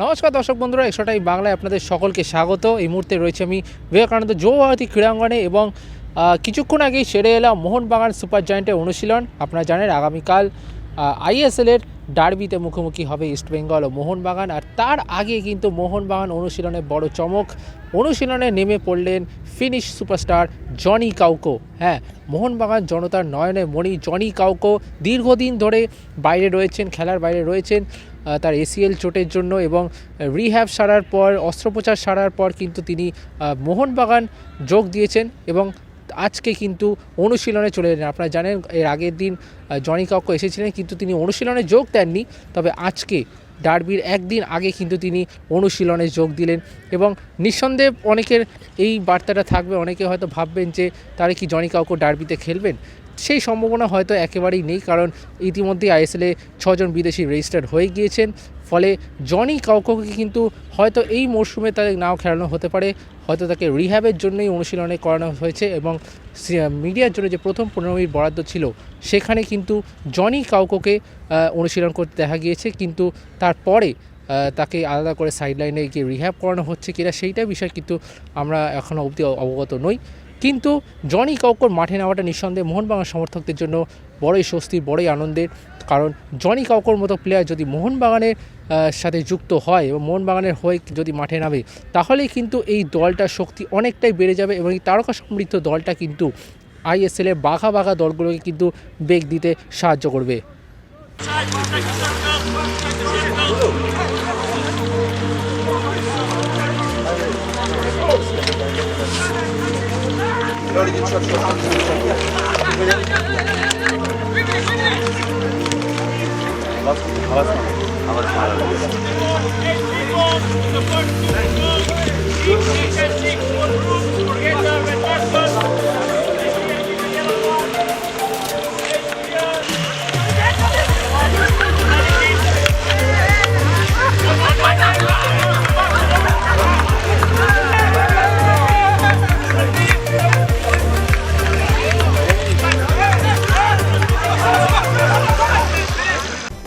নমস্কার দর্শক বন্ধুরা একশোটাই বাংলায় আপনাদের সকলকে স্বাগত। এই মুহূর্তে রয়েছে আমি বিবেকানন্দ যুবভারতী ক্রীড়াঙ্গনে এবং কিছুক্ষণ আগেই সেরে এলাম মোহনবাগান সুপার জয়েন্টের অনুশীলন। আপনারা জানেন আগামীকাল আইএসএলের ডার্বিতে মুখোমুখি হবে ইস্টবেঙ্গল ও মোহনবাগান, আর তার আগে কিন্তু মোহনবাগান অনুশীলনে বড় চমক। অনুশীলনে নেমে পড়লেন ফিনিশ সুপারস্টার জনি কাউকো। হ্যাঁ মোহনবাগান জনতার নয়নে মণি জনি কাউকো দীর্ঘদিন ধরে বাইরে রয়েছেন, খেলার বাইরে রয়েছেন তার এসিএল চোটের জন্য এবং রিহ্যাব সারার পর, অস্ত্রোপচার সারার পর কিন্তু তিনি মোহনবাগান যোগ দিয়েছেন এবং আজকে কিন্তু অনুশীলনে চলে এলেন। আপনারা জানেন, এর আগের দিন জনি কাউকো এসেছিলেন, কিন্তু তিনি অনুশীলনে যোগ দেননি। তবে আজকে ডার্বির একদিন আগে কিন্তু তিনি অনুশীলনে যোগ দিলেন এবং নিঃসন্দেহ অনেকের এই বার্তাটা থাকবে। অনেকে হয়তো ভাববেন যে, তারা কি জনি কাউকে ডার্বিতে খেলবেন? সেই সম্ভাবনা হয়তো একেবারেই নেই, কারণ ইতিমধ্যে আইএসএলে ছজন বিদেশি রেজিস্টার্ড হয়ে গিয়েছেন। ফলে জনি কাউকোকে কিন্তু হয়তো এই মরশুমে তাদের নাও খেলানো হতে পারে। হয়তো তাকে রিহ্যাবের জন্যই অনুশীলনে করানো হয়েছে এবং মিডিয়ার জন্য যে প্রথম পনেরো মিনিট বরাদ্দ ছিল, সেখানে কিন্তু জনি কাউকোকে অনুশীলন করতে দেখা গিয়েছে। কিন্তু তারপরে তাকে আলাদা করে সাইডলাইনে গিয়ে রিহ্যাব করানো হচ্ছে কিনা, সেইটা বিষয় কিন্তু আমরা এখনও অবধি অবগত নই। কিন্তু জনি কাউকোর মাঠে নেওয়াটা নিঃসন্দেহে মোহনবাগান সমর্থকদের জন্য বড়ই স্বস্তি, বড়ই আনন্দের। কারণ জনি কাউকোর মতো প্লেয়ার যদি মোহনবাগানের সাথে যুক্ত হয় এবং মোহনবাগানের হয়ে যদি মাঠে নামে, তাহলেই কিন্তু এই দলটার শক্তি অনেকটাই বেড়ে যাবে এবং এই তারকা সমৃদ্ধ দলটা কিন্তু আইএসএলের বাঘা বাঘা দলগুলোকে কিন্তু বেগ দিতে সাহায্য করবে। Şöyle geç şöyle. Böyle. Havas, havas mı? Havas mı? Havas mı?